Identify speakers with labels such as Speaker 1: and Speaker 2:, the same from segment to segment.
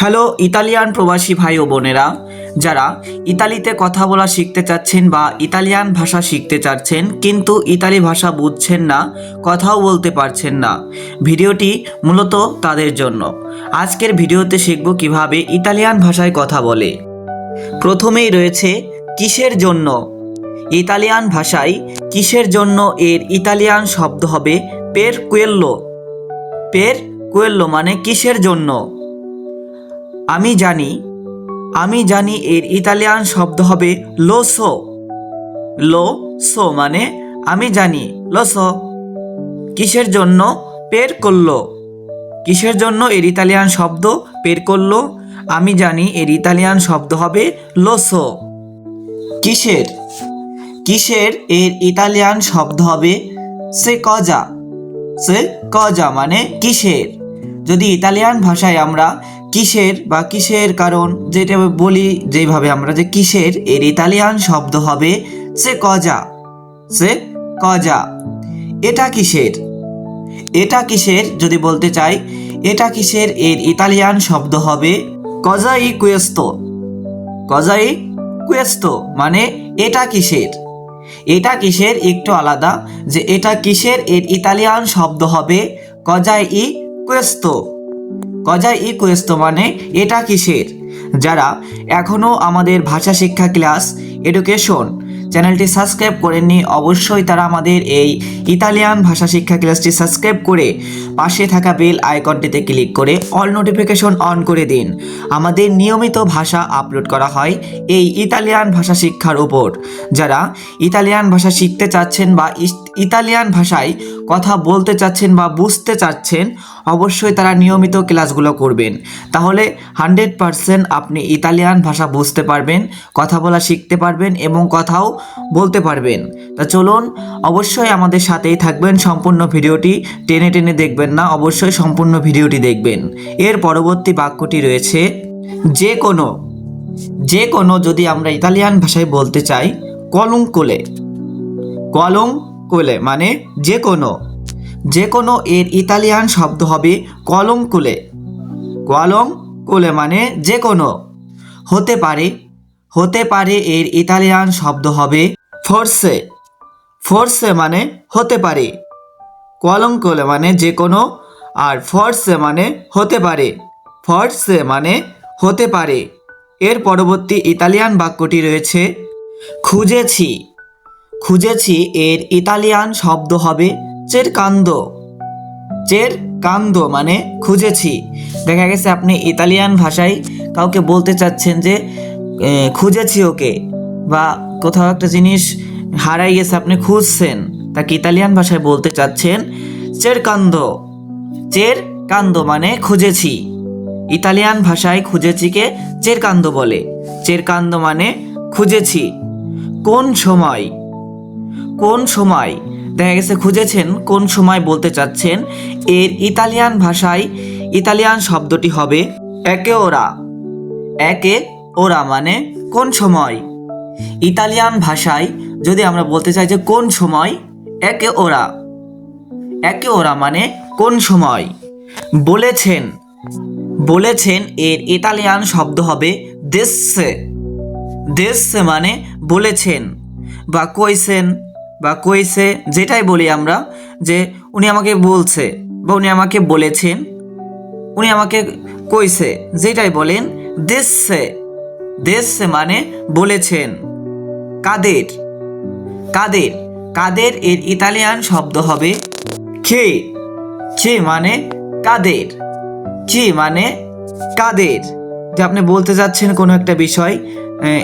Speaker 1: Hello, Italian প্রবাসী ভাই ও বোনেরা, যারা ইতালিতে কথা বলা শিখতে চাচ্ছেন বা ইতালিয়ান ভাষা শিখতে চাচ্ছেন, কিন্তু ইতালি ভাষা বুঝছেন না, কথাও বলতে পারছেন না। ভিডিওটি মূলত তাদের জন্য। আজকের ভিডিওতে শিখব কীভাবে ইতালিয়ান ভাষায় কথা বলে। প্রথমেই রয়েছে, কিসের জন্য? ইতালিয়ান ভাষায় কিসের জন্য এর ইতালিয়ান শব্দ হবে? পের কুয়েল্লো। পের কুয়েল্লো মানে কিসের জন্য? আমি জানি আমি জানি এর ইতালিয়ান শব্দ হবে লোসো। লো সো মানে আমি জানি, লোসো। কিসের জন্য পের করল? কিসের জন্য এর ইতালিয়ান শব্দ পের করল? আমি জানি এর ইতালিয়ান শব্দ হবে লোসো। কিসের? কিসের এর ইতালিয়ান শব্দ হবে সে কজা? সে কজা মানে কিসের? যদি ইতালিয়ান ভাষায় আমরা কিসের বা কিসের কারণ? যেটা বলি যেভাবে আমরা যে কিসের, এর ইতালিয়ান শব্দ হবে সে কজা। সে কজা। এটা কিসের? এটা কিসের? যদি বলতে চাই, এটা কিসের, এর ইতালিয়ান শব্দ হবে কজাই কুয়েস্তো। কজাই কুয়েস্তো মানে এটা কিসের? এটা কিসের একটু আলাদা, যে এটা কিসের, এর ইতালিয়ান শব্দ হবে কজাই ই কুয়েস্তো। কজাই ই কুয়েস্তো মানে এটা কিসের? যারা এখনও আমাদের ভাষা শিক্ষা ক্লাস, এডুকেশন চ্যানেলটি সাবস্ক্রাইব করেননি, অবশ্যই তারা আমাদের এই ইতালিয়ান ভাষা শিক্ষা ক্লাসটি সাবস্ক্রাইব করে পাশে থাকা বেল আইকনটিতে ক্লিক করে অল নোটিফিকেশন অন করে দিন। আমাদের নিয়মিত ভাষা আপলোড করা হয় এই ইতালিয়ান ভাষা শিক্ষার উপর। যারা ইতালিয়ান ভাষা শিখতে চাচ্ছেন বা ইতালিয়ান ভাষায় কথা বলতে চাচ্ছেন বা বুঝতে চাচ্ছেন, অবশ্যই তারা নিয়মিত ক্লাসগুলো করবেন। তাহলে হান্ড্রেড পারসেন্ট আপনি ইতালিয়ান ভাষা বুঝতে পারবেন, কথা বলা শিখতে পারবেন এবং কথাও বলতে পারবেন। তা চলুন, অবশ্যই আমাদের সাথেই থাকবেন সম্পূর্ণ ভিডিওটি। টেনে টেনে দেখবেন না, অবশ্যই সম্পূর্ণ ভিডিওটি দেখবেন। এর পরবর্তী বাক্যটি রয়েছে, যে কোনো যে কোনো যদি আমরা ইতালিয়ান ভাষায় বলতে চাই কলম কোলে কলম কোলে মানে যে কোনো। যে কোনো এর ইতালিয়ান শব্দ হবে কলম কোলে। কলম কোলে মানে যে কোনো হতে পারে হতে পারে এর ইতালিয়ান শব্দ হবে ফোর্সে। ফোর্সে মানে হতে পারে। কলম কোলে মানে যে কোনো আর ফর্সে মানে হতে পারে। ফর্সে মানে হতে পারে। এর পরবর্তী ইতালিয়ান বাক্যটি রয়েছে খুঁজেছি। খুঁজেছি এর ইতালিয়ান শব্দ হবে চেরকান্দো চের কান্দ মানে খুঁজেছি। দেখা গেছে আপনি ইতালিয়ান ভাষায় কাউকে বলতে চাচ্ছেন যে খুঁজেছি ওকে বা কোথাও একটা জিনিস হারাই গেছে, আপনি খুঁজছেন, তাকে ইতালিয়ান ভাষায় বলতে চাচ্ছেন, চের কান্দ। চের কান্দ মানে খুঁজেছি। ইতালিয়ান ভাষায় খুঁজেছিকে চের কান্দো বলে। চের কান্দো মানে খুঁজেছি। কোন সময়? কোন সময়? দেখা গেছে খুঁজেছেন কোন সময় বলতে চাচ্ছেন। এর ইতালিয়ান ভাষায় ইতালিয়ান শব্দটি হবে একে ওরা। একে ওরা মানে কোন সময়? ইতালিয়ান ভাষায় যদি আমরা বলতে চাই যে কোন সময়, একে ওরা। একে ওরা মানে কোন সময়? বলেছেন। বলেছেন এর ইতালিয়ান শব্দ হবে দেশে। দেশে মানে বলেছেন বা কইছেন। বা কইছে, যেটাই বলি আমরা, যে উনি আমাকে বলছে বা উনি আমাকে বলেছেন, উনি আমাকে কইছে, যেটাই বলেন দেশে দেশে মানে বলেছেন। কাদের? কাদের? কাদের এর ইতালিয়ান শব্দ হবে খে। খে মানে কাদের? কি মানে কাদের? যে আপনি বলতে যাচ্ছেন কোনো একটা বিষয়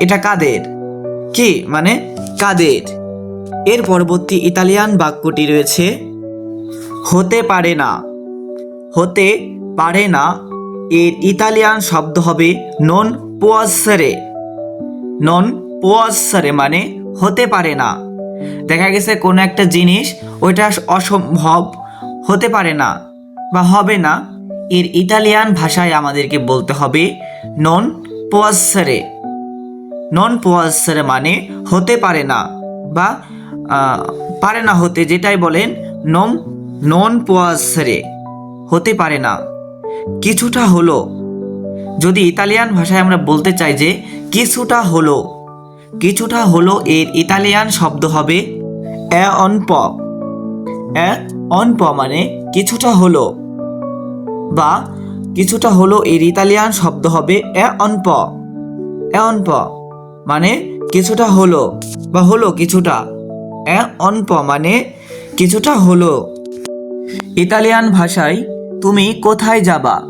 Speaker 1: এটা কাদের? কি মানে কাদের? এর পরবর্তী ইতালিয়ান বাক্যটি রয়েছে, হতে পারে না। হতে পারে না, এর ইতালিয়ান শব্দ হবে নন পোয়াসারে নন পোয়াসারে মানে হতে পারে না। দেখা গেছে কোনো একটা জিনিস ওইটা অসম্ভব, হতে পারে না বা হবে না। এর ইতালিয়ান ভাষায় আমাদেরকে বলতে হবে নন পোয়াসারে নন পোয়াসারে মানে হতে পারে না বা পারে না হতে, যেটাই বলেন, নম, নন পোয়াসারে, হতে পারে না। কিছুটা হলো। যদি ইতালিয়ান ভাষায় আমরা বলতে চাই যে, কিছুটা হলো। কিছুটা হলো এর ইতালিয়ান শব্দ হবে এ অন প। এ অন প মানে কিছুটা হলো বা কিছুটা হলো এর ইতালিয়ান শব্দ হবে এ অন প। এ অন প মানে কিছুটা হলো বা হলো কিছুটা। এ অন প মানে কিছুটা হলো। ইতালিয়ান ভাষায়, তুমি কোথায় যাবা?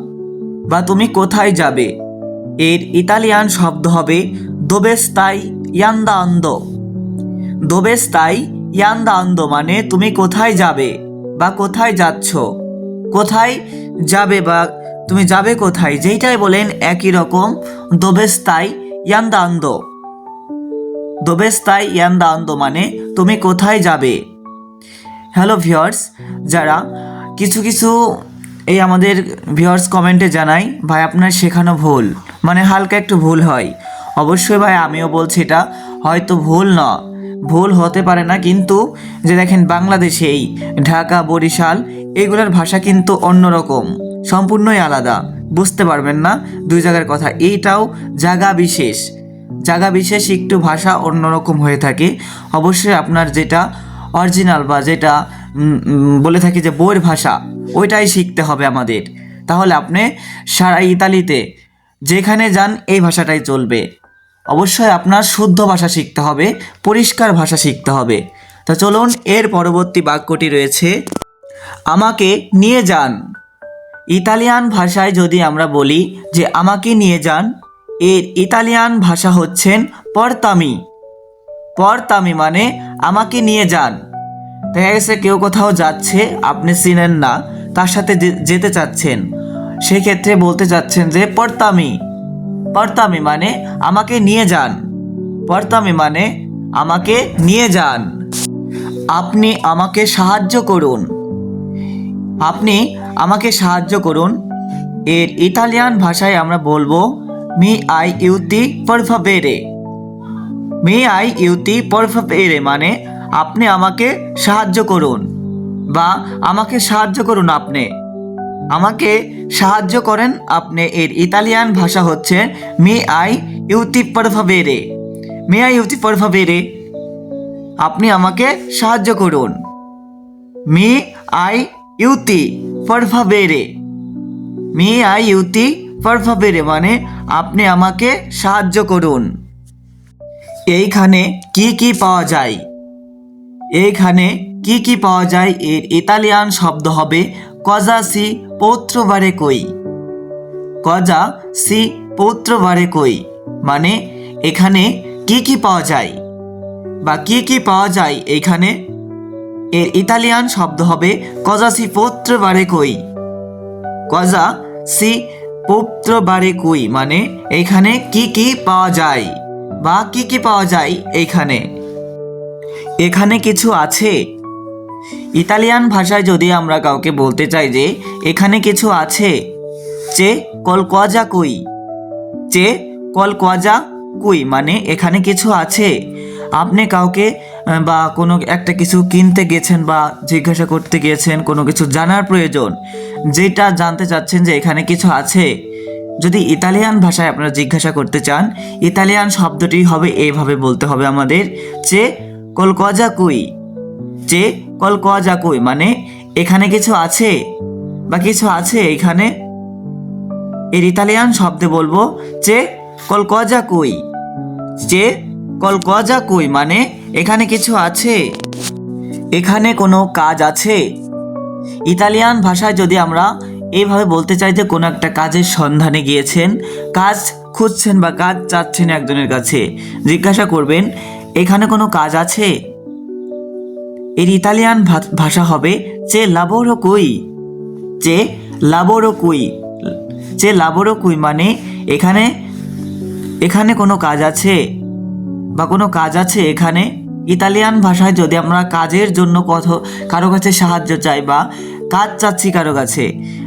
Speaker 1: বা, তুমি কোথায় যাবে? এর ইতালিয়ান শব্দ হবে দোবেস্তাই ইয়ান্দা আন্দ। দোবেস্তাই ইয়ান্দা আন্দ মানে তুমি কোথায় যাবে বা কোথায় যাচ্ছ? কোথায় যাবে বা, তুমি যাবে কোথায়? যেইটাই বলেন একই রকম দোবেস্তাই ইয়ান্দা আন্দ। দোবেস্তাই ইয়ান্দা আন্দ মানে তুমি কোথায় যাবে? হ্যালো ভিওর্স যারা কিছু কিছু এই আমাদের ভিওর্স কমেন্টে জানাই, ভাই, আপনার শেখানো ভুল। মানে হালকা একটু ভুল হয়। অবশ্যই ভাই, আমিও বলছি এটা, হয়তো ভুল না। ভুল হতে পারে না, কিন্তু যে দেখেন বাংলাদেশেই ঢাকা, বরিশাল, এগুলোর ভাষা কিন্তু অন্যরকম, সম্পূর্ণই আলাদা। বুঝতে পারবেন না দুই জায়গার কথা। এইটাও জায়গা বিশেষ। জায়গা বিশেষ একটু ভাষা অন্যরকম হয়ে থাকে। অবশ্যই আপনার যেটা অরিজিনাল বা যেটা বলে থাকি যে বইয়ের ভাষা, ওইটাই শিখতে হবে আমাদের। তাহলে আপনি সারা ইতালিতে যেখানে যান, এই ভাষাটাই চলবে। অবশ্যই আপনার শুদ্ধ ভাষা শিখতে হবে, পরিষ্কার ভাষা শিখতে হবে। তো চলুন, এর পরবর্তী বাক্যটি রয়েছে, আমাকে নিয়ে যান। ইতালিয়ান ভাষায় যদি আমরা বলি যে, আমাকে নিয়ে যান এর ইতালিয়ান ভাষা হচ্ছেন পরতামি। পরতামি মানে আমাকে নিয়ে যান। দেখা গেছে কেউ কোথাও যাচ্ছে, আপনি চিনেন না, তার সাথে যেতে চাচ্ছেন। সেক্ষেত্রে বলতে চাচ্ছেন যে পরতামি। পরতামি মানে আমাকে নিয়ে যান। পরতামি মানে আমাকে নিয়ে যান। আপনি আমাকে সাহায্য করুন। আপনি আমাকে সাহায্য করুন। এর ইতালিয়ান ভাষায় আমরা বলব মি আই ইউতি পরফাবেরে। মি আই ইউতি পরফাবেরে মানে আপনি আমাকে সাহায্য করুন বা আমাকে সাহায্য করুন আপনি। আমাকে সাহায্য করেন আপনি এর ইতালিয়ান ভাষা হচ্ছে মি আই ইউতি পরফাবেরে। মি আই ইউতি পরফাবেরে আপনি আমাকে সাহায্য করুন। মি আই ইউতি পরফাবেরে। মি আই ইউতি পরফাবেরে মানে আপনি আমাকে সাহায্য করুন। এইখানে কি কি পাওয়া যায়? এইখানে কি কি পাওয়া যায় এর ইতালিয়ান শব্দ হবে কজা সি পৌত্র বারে কই। কজা সি পৌত্র বারে কই মানে এখানে কি কি পাওয়া যায়? বা কি কি পাওয়া যায় এখানে এর ইতালিয়ান শব্দ হবে কজা সি পৌত্র বারে কই। কজা সি পৌত্র বারে কই মানে এখানে কি কি পাওয়া যায়? বা কি কি পাওয়া যায় এইখানে? এখানে কিছু আছে? ইতালিয়ান ভাষায় যদি আমরা কাউকে বলতে চাই যে, এখানে কিছু আছে, চে কল কজা কুই, চে কল কজা কুই মানে এখানে কিছু আছে, আপনি কাউকে বা কোনো একটা কিছু কিনতে গেছেন বা জিজ্ঞাসা করতে গিয়েছেন কোনো কিছু জানার প্রয়োজন, যেটা জানতে চাচ্ছেন যে এখানে কিছু আছে, যদি ইতালিয়ান ভাষায় আপনারা জিজ্ঞাসা করতে চান, ইতালিয়ান শব্দটি হবে এইভাবে বলতে হবে আমাদের, চে যে কল কজা কই মানে এখানে কিছু আছে, বা কিছু আছে এখানে, এর ইতালিয়ান শব্দে বলব কই যে কল কজা কই মানে এখানে কিছু আছে? এখানে কোনো কাজ আছে? ইতালিয়ান ভাষায় যদি আমরা এইভাবে বলতে চাই যে কোনো একটা কাজের সন্ধানে গিয়েছেন, কাজ খুঁজছেন বা কাজ চাচ্ছেন একজনের কাছে, জিজ্ঞাসা করবেন, এখানে কোনো কাজ আছে? এর ইতালিয়ান ভাষা হবে, চে লাবোরো কুই চে লাবোরো কুই চে লাবোরো কুই মানে এখানে এখানে কোনো কাজ আছে? বা কোনো কাজ আছে এখানে? ইতালিয়ান ভাষায় যদি আমরা কাজের জন্য কত কারও কাছে সাহায্য চাই বা কাজ চাচ্ছি কারও কাছে,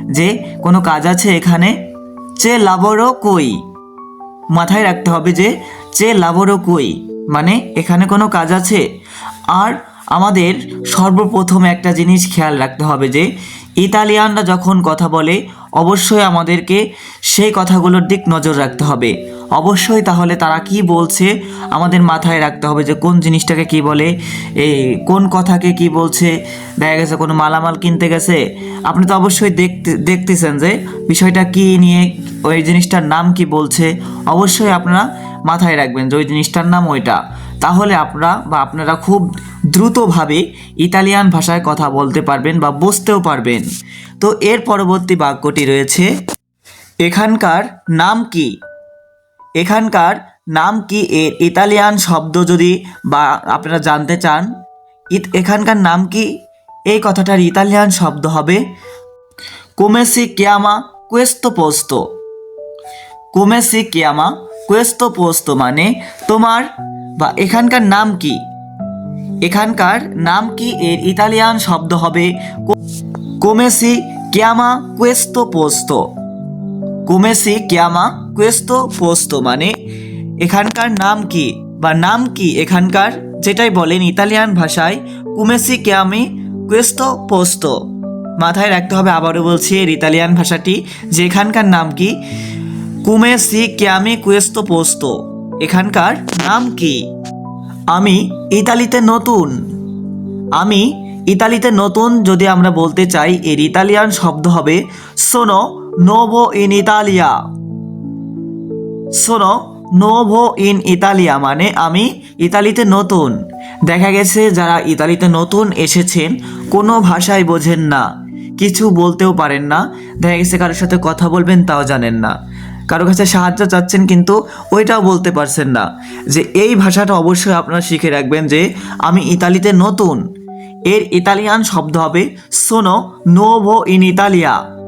Speaker 1: যে কোনো কাজ আছে এখানে? চে লাবোরো কই? মাথায় রাখতে হবে যে চে লাবোরো কই? মানে এখানে কোনো কাজ আছে? আর আমাদের সর্বপ্রথম একটা জিনিস খেয়াল রাখতে হবে যে, ইতালিয়ানরা যখন কথা বলে, অবশ্যই আমাদেরকে সেই কথাগুলোর দিক নজর রাখতে হবে। অবশ্যই তাহলে তারা কি বলছে আমাদের মাথায় রাখতে হবে যে কোন জিনিসটাকে কি বলে এই কোন কথাকে কি বলছে, দেখা গেছে কোনো মালামাল কিনতে গেছে। আপনি তো অবশ্যই দেখতে, দেখতেছেন যে বিষয়টা কি নিয়ে, ওই জিনিসটার নাম কি বলছে। অবশ্যই আপনারা মাথায় রাখবেন যে ওই জিনিসটার নাম ওইটা। তাহলে আপনারা বা আপনারা খুব দ্রুতভাবে ইতালিয়ান ভাষায় কথা বলতে পারবেন বা বুঝতেও পারবেন। তো এর পরবর্তী বাক্যটি রয়েছে এখানকার নাম কি? এখানকার নাম কি? এর ইতালিয়ান শব্দ যদি বা আপনারা জানতে চান, ইত- এখানকার নাম কি? এই কথাটার ইতালিয়ান শব্দ হবে কোমেসি কিয়ামা কুয়েস্তো পোস্ত কোমেসি কিয়ামা কুয়েস্তো পোস্ত মানে তোমার বা এখানকার নাম কি? এখানকার নাম কি? এর ইতালিয়ান শব্দ হবে কোমেসি কিয়ামা কুয়েস্তো পোস্তো কুমেসি কিয়ামা কুয়েস্তো পোস্তো মানে এখানকার নাম কি বা নাম কি এখানকার? যেটাই বলেন ইতালিয়ান ভাষায় কুমেসি কিয়ামি কুয়েস্তো পোস্তো। মাথায় রাখতে হবে, আবারও বলছি, এর ইতালিয়ান ভাষাটি যে এখানকার নাম কি? কুমেসি কিয়ামি কুয়েস্তো পোস্তো। এখানকার নাম কি? আমি ইতালিতে নতুন। আমি ইতালিতে নতুন যদি আমরা বলতে চাই, এর ইতালিয়ান শব্দ হবে সোনো নোভো ইন ইতালিয়া শোনো নোভো ইন ইতালিয়া মানে আমি ইতালিতে নতুন। দেখা গেছে যারা ইতালিতে নতুন এসেছেন, কোনো ভাষাই বোঝেন না। কিছু বলতেও পারেন না। দেখা গেছে কারোর সাথে কথা বলবেন, তাও জানেন না। কারও কাছে সাহায্য চাচ্ছেন, কিন্তু ওইটাও বলতে পারছেন না। যে এই ভাষাটা অবশ্যই আপনারা শিখে রাখবেন যে, আমি ইতালিতে নতুন। এর ইতালিয়ান শব্দ হবে সোনো নোভো ইন ইতালিয়া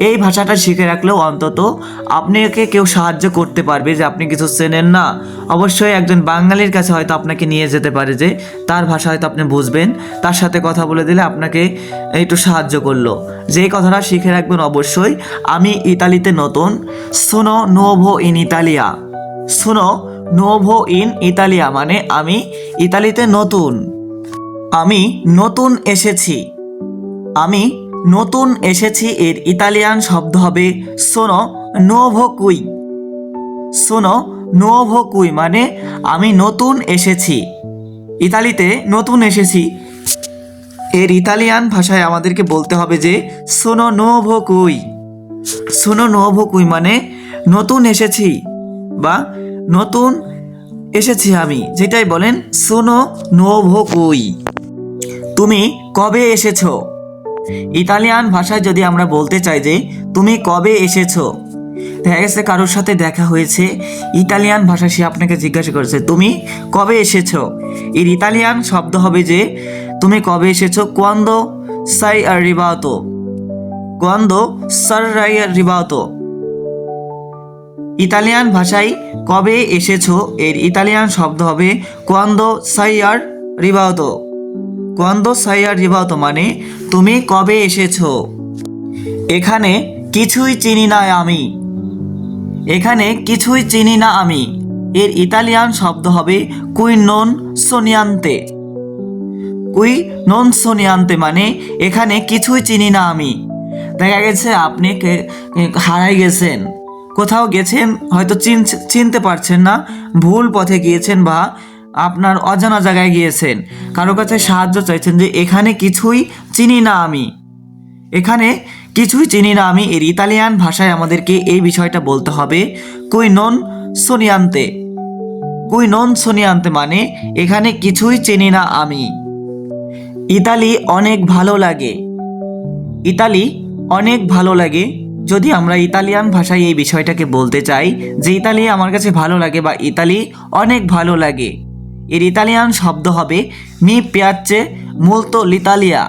Speaker 1: এই ভাষাটা শিখে রাখলেও অন্তত আপনাকে কেউ সাহায্য করতে পারবে যে আপনি কিছু চেনেন না। অবশ্যই একজন বাঙালির কাছে হয়তো আপনাকে নিয়ে যেতে পারে যে তার ভাষা হয়তো আপনি বুঝবেন। তার সাথে কথা বলে দিলে আপনাকে একটু সাহায্য করল। যে কথাটা শিখে রাখবেন অবশ্যই, আমি ইতালিতে নতুন। সোনো নোভো ইন ইতালিয়া। সোনো নোভো ইন ইতালিয়া মানে আমি ইতালিতে নতুন। আমি নতুন এসেছি। আমি নতুন এসেছি এর ইতালিয়ান শব্দ হবে সোনো নোভো কুই সোনো নোভো কুই মানে আমি নতুন এসেছি। ইতালিতে নতুন এসেছি। এর ইতালিয়ান ভাষায় আমাদেরকে বলতে হবে যে সোনো নোভো কুই সোনো নোভো কুই মানে নতুন এসেছি বা নতুন এসেছি আমি, যেটাই বলেন সোনো নোভো কুই তুমি কবে এসেছ? ইতালিয়ান ভাষায় যদি আমরা বলতে চাই যে, তুমি কবে এসেছ? দেখা গেছে কারোর সাথে দেখা হয়েছে। ইতালিয়ান ভাষা সে আপনাকে জিজ্ঞাসা করেছে, তুমি কবে এসেছ? এর ইতালিয়ান শব্দ হবে যে, তুমি কবে এসেছ? কোয়ান্দো সাই আর রিবাতো কোয়ান্দো সার রাই আর রিবাতো ইতালিয়ান ভাষায় কবে এসেছ? এর ইতালিয়ান শব্দ হবে কোয়ান্দো সাই আর রিবাতো কোয়ান্দো সাই আর মানে তুমি কবে এসেছ? এখানে, কিছুই চিনি না আমি। এখানে, কিছুই চিনি না আমি। এর ইতালিয়ান শব্দ হবে, কুই নন সোনিয়ান্তে। কুই নন সোনিয়ান্তে মানে এখানে কিছুই চিনি না আমি। দেখা গেছে, আপনি হারাই গেছেন। কোথাও গেছেন, হয়তো চিন, চিনতে পারছেন না, ভুল পথে গিয়েছেন বা আপনার অজানা জায়গায় গিয়েছেন। কারও কাছে সাহায্য চাইছেন যে, এখানে কিছুই চিনি না আমি। এখানে কিছুই চিনি না আমি এর ইতালিয়ান ভাষায় আমাদেরকে এই বিষয়টা বলতে হবে। কুই নন সোনিয়ান্তে। কুই নন সোনিয়ান্তে মানে এখানে কিছুই চিনি না আমি। ইতালি অনেক ভালো লাগে। ইতালি অনেক ভালো লাগে? যদি আমরা ইতালিয়ান ভাষায় এই বিষয়টাকে বলতে চাই যে, ইতালি আমার কাছে ভালো লাগে বা ইতালি অনেক ভালো লাগে। এর ইতালিয়ান শব্দ হবে মি পিয়াচ্ছে মুলতো লিতালিয়া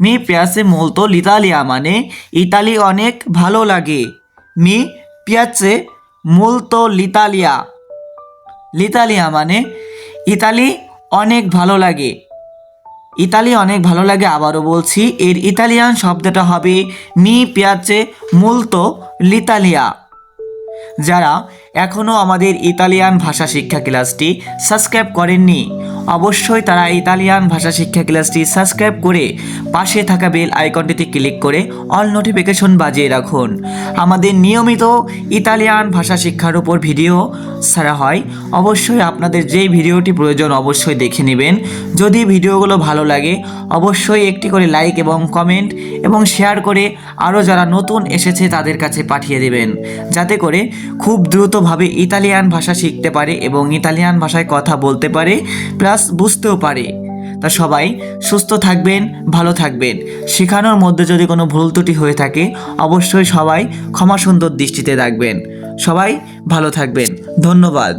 Speaker 1: মি পিয়াসে মোলতো লিতালিয়া মানে ইতালি অনেক ভালো লাগে। মি পিয়াচ্ছে মোলতো লিতালিয়া লিতালিয়া মানে ইতালি অনেক ভালো লাগে। ইতালি অনেক ভালো লাগে আবারও বলছি, এর ইতালিয়ান শব্দটা হবে মি পিয়াচ্ছে মুলতো লিতালিয়া যারা এখনও আমাদের ইতালিয়ান ভাষা শিক্ষা ক্লাসটি সাবস্ক্রাইব করেননি। অবশ্যই তারা ইতালিয়ান ভাষা শিক্ষা ক্লাসটি সাবস্ক্রাইব করে পাশে থাকা বেল আইকনটিতে ক্লিক করে অল নোটিফিকেশন বাজিয়ে রাখুন। আমাদের নিয়মিত ইতালিয়ান ভাষা শিক্ষার উপর ভিডিও ছাড়া হয়। অবশ্যই আপনাদের যেই ভিডিওটি প্রয়োজন অবশ্যই দেখে নেবেন। যদি ভিডিওগুলো ভালো লাগে, অবশ্যই একটি করে লাইক এবং কমেন্ট এবং শেয়ার করে আরও যারা নতুন এসেছে তাদের কাছে পাঠিয়ে দেবেন। যাতে করে খুব দ্রুতভাবে ইতালিয়ান ভাষা শিখতে পারে এবং ইতালিয়ান ভাষায় কথা বলতে পারে, প্লাস বুঝতেও পারে। তা সবাই সুস্থ থাকবেন, ভালো থাকবেন। শেখানোর মধ্যে যদি কোনো ভুল ত্রুটি হয়ে থাকে, অবশ্যই সবাই ক্ষমা সুন্দর দৃষ্টিতে রাখবেন সবাই ভালো থাকবেন। ধন্যবাদ।